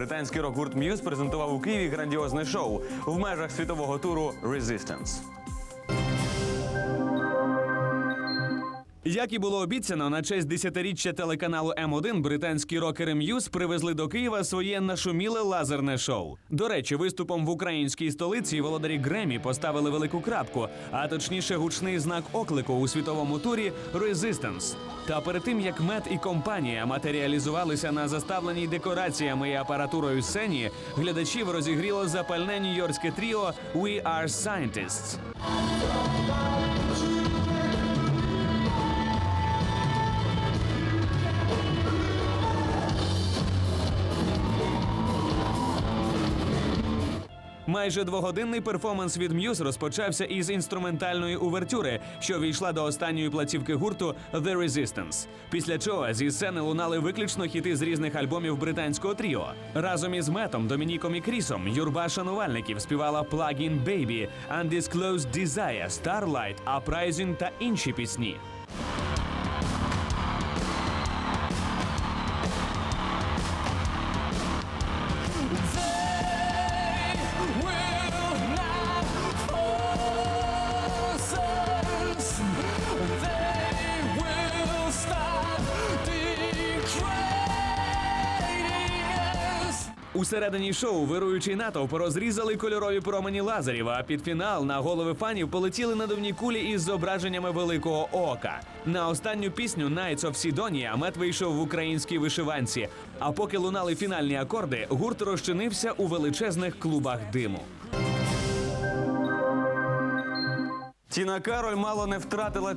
британський рок-гурт Muse презентував у Києві грандіозне шоу в межах світового туру Resistance. Як і було обіцяно, на честь десятиріччя телеканалу М1 британські рокери Muse привезли до Києва своє нашуміле лазерне шоу. До речі, виступом в українській столиці володарі Гремі поставили велику крапку, а точніше гучний знак оклику у світовому турі Resistance. Та перед тим як мед і компанія матеріалізувалися на заставленій декораціями і апаратурою сцені, глядачів розігріло запальне нью-йоркське тріо We Are Scientists. Майже двогодинний перформанс від Muse розпочався із інструментальної увертюри, що війшла до останньої платівки гурту The Resistance. Після чого зі сцени лунали виключно хіти з різних альбомів британського тріо. Разом із Метом, Домініком і Крісом юрба шанувальників співала Plug-in Baby, Undisclosed Desire, Starlight, Uprising та інші пісні. У середині шоу вируючий натовп розрізали кольорові промені лазерів, а під фінал на голови фанів полетіли надувні кулі із зображеннями великого ока. На останню пісню Nights of Sidonia Мет вийшов в українській вишиванці. А поки лунали фінальні акорди, гурт розчинився у величезних клубах диму. Тіна Кароль мало не втратила